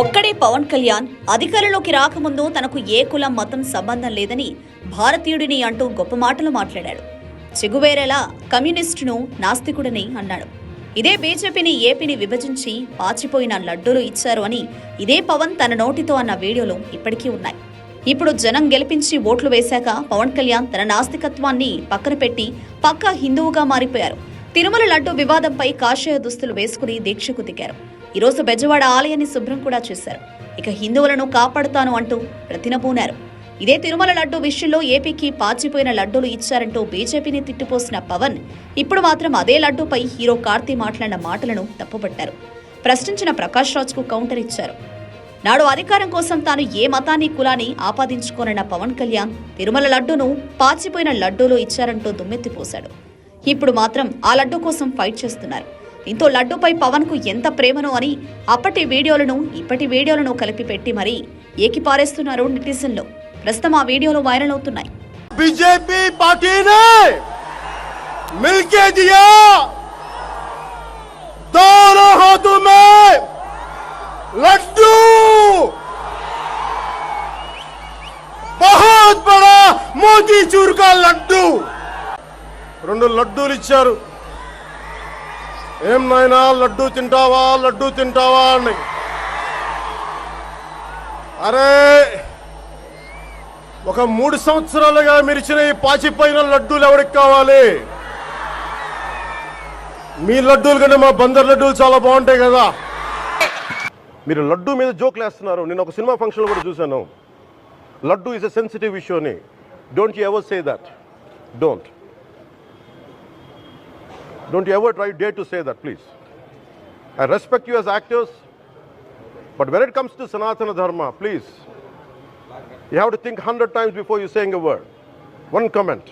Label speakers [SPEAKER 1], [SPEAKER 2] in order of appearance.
[SPEAKER 1] ఒక్కడే పవన్ కళ్యాణ్ అధికారంలోకి రాకముందు తనకు ఏ కులం మతం సంబంధం లేదని భారతీయుడిని అంటూ గొప్ప మాటలు మాట్లాడాడు. చెగువేరేలా కమ్యూనిస్టును నాస్తికుడిని అన్నాడు. ఇదే బీజేపీని ఏపీని విభజించి పాచిపోయిన లడ్డూలు ఇచ్చారు అని ఇదే పవన్ తన నోటితో అన్న వీడియోలు ఇప్పటికీ ఉన్నాయి. ఇప్పుడు జనం గెలిపించి ఓట్లు వేశాక పవన్ కళ్యాణ్ తన నాస్తికత్వాన్ని పక్కన పెట్టి పక్కా హిందువుగా మారిపోయారు. తిరుమల లడ్డు వివాదంపై కాషాయ దుస్తులు వేసుకుని దీక్షకు దిగారు. ఈరోజు బెజవాడ ఆలయాన్ని శుభ్రం కూడా చేశారు. ఇక హిందువులను కాపాడుతాను అంటూ ప్రతినబూనారు ఇదే తిరుమల లడ్డు విషయంలో ఏపీకి పాచిపోయిన లడ్డూలు ఇచ్చారంటూ బీజేపీని తిట్టిపోసిన పవన్ ఇప్పుడు మాత్రం అదే లడ్డూపై హీరో కార్తీ మాట్లాడిన మాటలను తప్పుపట్టారు. ప్రశ్నించిన ప్రకాష్ రాజ్కు కౌంటర్ ఇచ్చారు. నాడు అధికారం కోసం తాను ఏ మతాన్ని కులాన్ని ఆపాదించుకోనన్న పవన్ కళ్యాణ్ తిరుమల లడ్డూను పాచిపోయిన లడ్డూలు ఇచ్చారంటూ దుమ్మెత్తిపోశాడు. ఇప్పుడు మాత్రం ఆ లడ్డు కోసం ఫైట్ చేస్తున్నారు దీంతో లడ్డూపై పవన్ కు ఎంత ప్రేమనో అని అప్పటి వీడియోలను ఇప్పటి వీడియోలను కలిపి పెట్టి మరీ ఏకిపారేస్తున్నారు నెటిజన్లు ప్రస్తుతం ఆ వీడియోలు వైరల్ అవుతున్నాయి
[SPEAKER 2] बीजेपी पार्टी ने मिलके दिया दोनों हाथों में लड्डू बहुत बड़ा मोती चूर का लड्डू రెండు లడ్డూలు ఇచ్చారు. ఏం నాయనా లడ్డూ తింటావా లడ్డూ తింటావా అని అరే ఒక మూడు సంవత్సరాలుగా మీరిచ్చిన ఈ పాచిపోయిన లడ్డూలు ఎవరికి కావాలి? మీ లడ్డూలు కంటే మా బందర్ లడ్డూలు చాలా బాగుంటాయి కదా. మీరు లడ్డూ మీద జోక్లు వేస్తున్నారు. నేను ఒక సినిమా ఫంక్షన్ కూడా చూశాను. Laddu is a sensitive issue అని. Don't you ever say that don't Don't you ever try dare to say that, please. I respect you as actors, but when it comes to Sanatana Dharma, please, you have to think 100 times before you're saying a word. One comment.